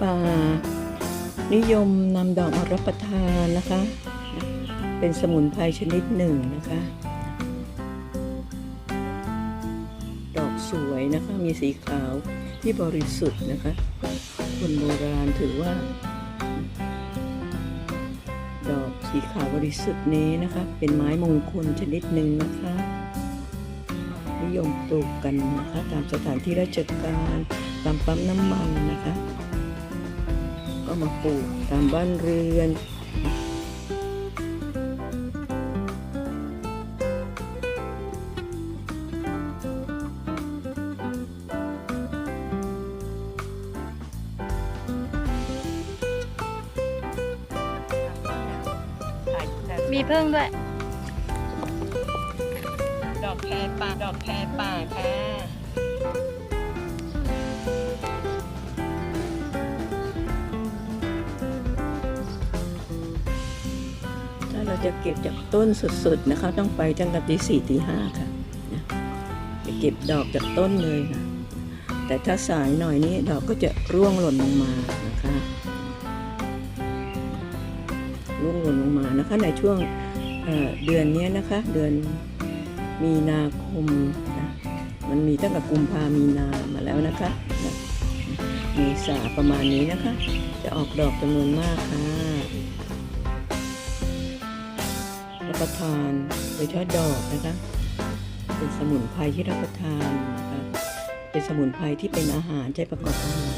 ป่า นิยมนำดอกมารับประทานนะคะ เป็นสมุนไพรชนิดหนึ่งนะคะ ดอกสวยนะคะ มีสีขาวที่บริสุทธิ์นะคะ คนโบราณถือว่า ดอกสีขาวบริสุทธิ์นี้นะคะ เป็นไม้มงคลชนิดหนึ่งนะคะนิยมปลูกกันนะคะ ตามสถานที่ราชการ ตามปั๊มน้ำมันนะคะ ก็มาปลูกตามบ้านเรือนมีพึ่งด้วย ดอกแครป่า ดอกแครป่าค่ะ จะเก็บจากต้นสดๆนะคะ ต้องไปตั้งแต่ตีสี่ตีห้าค่ะนะเก็บดอกจากต้นเลยนะแต่ถ้าสายหน่อยนี้ดอกก็จะร่วงหล่นลงมานะคะร่วงหล่นลงมานะคะ ในช่วงเเดือนนี้นะคะ เดือนมีนาคมนะมันมีตั้งแต่กุมภามีนามาแล้วนะคะนะมีสาประมาณนี้นะคะ จะออกดอกจำนวนมากค่ะ รับประทานโดยเฉพาะดอกนะคะ เป็นสมุนไพรที่รับประทานนะคะเป็นสมุนไพรที่เป็นอาหารใช้ประกอบอาหาร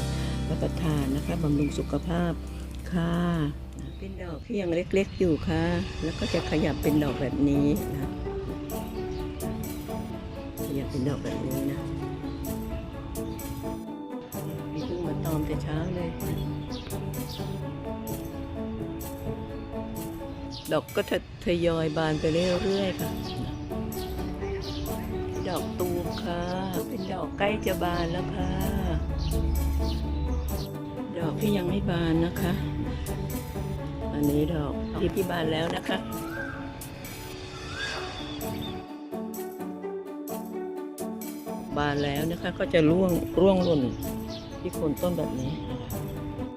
รับประทานนะคะบำรุงสุขภาพค่ะเป็นดอกที่ยังเล็กๆอยู่ค่ะ แล้วก็จะขยับเป็นดอกแบบนี้นะขยับเป็นดอกแบบนี้นะมีเพิ่งมาตอมแต่เช้าเลย ดอกก็ทยอยบานไปเรื่อยๆค่ะ ดอกตูมค่ะ เป็นดอกใกล้จะบานแล้วค่ะ ดอกที่ยังไม่บานนะคะ อันนี้ดอกที่ที่บานแล้วนะคะบานแล้วนะคะก็จะร่วงร่วงหล่นที่โคนต้นแบบนี้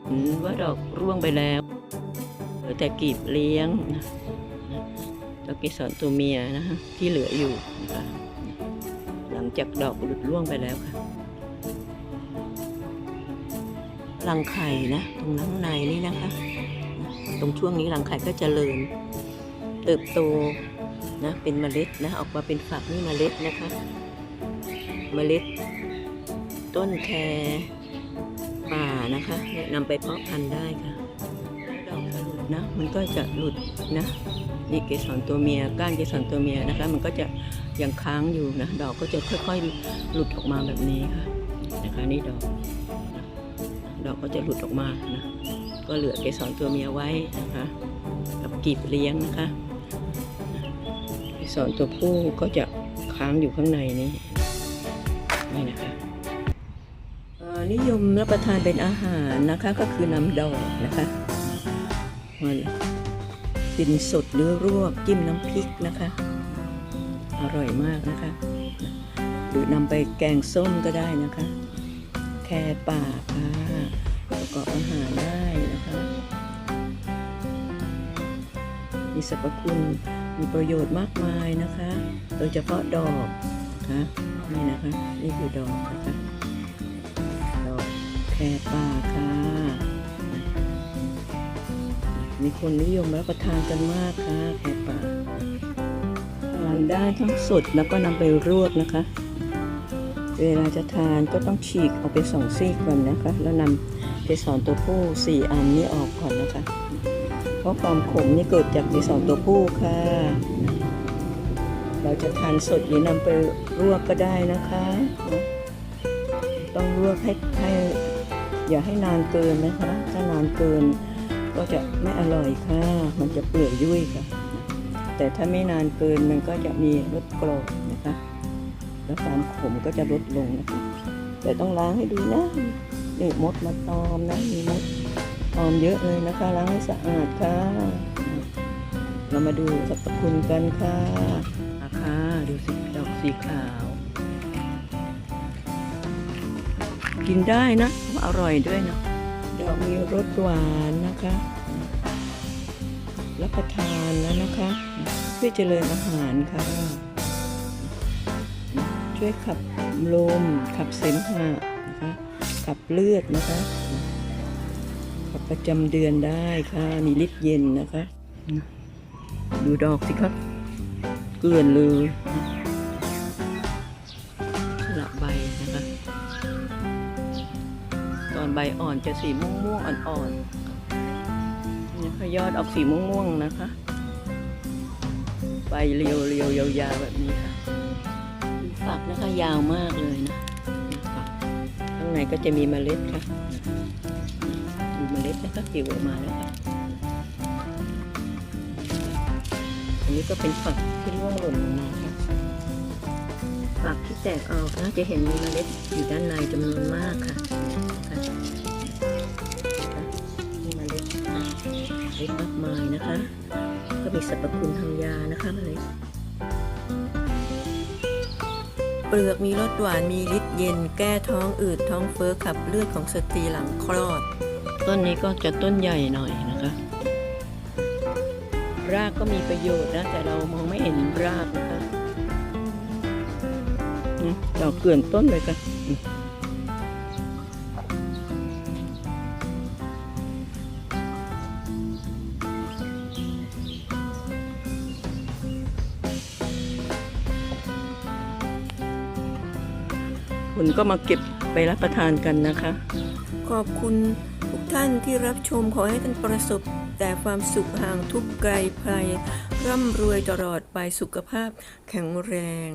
เห็นว่าดอกร่วงไปแล้ว อแต่กีบเลี้ยงนะดอกเกสรตัวเมียนะฮะที่เหลืออยู่นะคะหลังจากดอกหลุดร่วงไปแล้วค่ะรังไข่นะตรงน้างในนี่นะคะ ตรงช่วงนี้รังไข่ก็เจริญ เติบโตนะเป็นเมล็ดนะออกมาเป็นฝักนี่เมล็ดนะคะ เมล็ด ต้นแครป่านะคะนี่นำไปเพาะพันธุ์ได้ค่ะ นะ มันก็จะหลุดนะนี่เกสรตัวเมียก้านเกสรตัวเมียนะคะ มันก็จะยังค้างอยู่นะ ดอกก็จะค่อยๆหลุดออกมาแบบนี้ค่ะนะคะนี่ดอกดอกก็จะหลุดออกมานะก็เหลือเกสรตัวเมียไว้นะคะกับกีบเลี้ยงนะคะเกสรตัวผู้ก็จะค้างอยู่ข้างในนี้นี่นะคะนิยมรับประทานเป็นอาหารนะคะก็คือนำดอกนะคะ มากินสดหรือรวกจิ้มน้ำพริกนะคะ อร่อยมากนะคะ หรือนำไปแกงส้มก็ได้นะคะ แค่ป่าค่ะประกอบอาหารได้นะคะ มีสรรพคุณมีประโยชน์มากมายนะคะ โดยเฉพาะดอกนะนี่นะคะ นี่คือดอกนะคะ ดอกแครป่าค่ะ มีคนนิยมรับประทานกันมากค่ะแครป่าทานได้ทั้งสดแล้วก็นำไปรวกนะคะ เวลาจะทานก็ต้องฉีกออกเป็นสองซี่ก่อนนะคะ แล้วนำเกสรตัวผู้สี่อันนี้ออกก่อนนะคะ เพราะความขมนี่เกิดจากเกสรตัวผู้ค่ะ เราจะทานสดหรือนำไปลวกก็ได้นะคะ ต้องลวกให้ให้อย่าให้นานเกินนะคะ ถ้านานเกิน ก็จะไม่อร่อยค่ะ มันจะเปื่อยยุ่ยค่ะ แต่ถ้าไม่นานเกินมันก็จะมีรสกรอบนะคะ แล้วความขมก็จะลดลงนะคะ แต่ต้องล้างให้ดีนะนี่มดมาตอมนะมีมดตอมเยอะเลยนะคะ ล้างให้สะอาดค่ะ เรามาดูสรรพคุณกันค่ะอะค่ะดูสิดอกสีขาว กินได้นะ อร่อยด้วยเนาะ ก็มีรสหวานนะคะ รับประทานแล้วนะคะช่วยเจริญอาหารค่ะ ช่วยขับลม ขับเสมหะนะคะขับเลือดนะคะ ขับประจำเดือนได้ค่ะ มีฤทธิ์เย็นนะคะ ดูดอกสิครับเกลื่อนเลย ใบอ่อนจะสีม่วงม่วงอ่อนๆนี่ค่ะยอดออกสีม่วงม่วงนะคะ ใบเรียวเรียวๆยาวๆแบบนี้ค่ะฝักนะคะยาวมากเลยนะข้างในก็จะมีเมล็ดค่ะดูเมล็ดนะคะปิวออกมาแล้วค่ะอันนี้ก็เป็นฝักที่ร่วงหล่นลงมาค่ะฝักที่แตกออกนะจะเห็นมีเมล็ดอยู่ด้านในจำนวนมากค่ะ เล็ดมากมายนะคะ ก็มีสรรพคุณทางยานะคะเมล็ดเปลือกมีรสหวานมีฤทธิ์เย็น แก้ท้องอืดท้องเฟ้อขับเลือดของสตรีหลังคลอด ต้นนี้ก็จะต้นใหญ่หน่อยนะคะ รากก็มีประโยชน์นะ แต่เรามองไม่เห็นรากนะคะอืมดอกเกลื่อนต้นเลยค่ะ ณก็มาเก็บไปรับประทานกันนะคะ ขอบคุณทุกท่านที่รับชมขอให้ท่านประสบแต่ความสุขห่างทุกไกลภัย ร่ำรวยตลอดไปสุขภาพแข็งแรง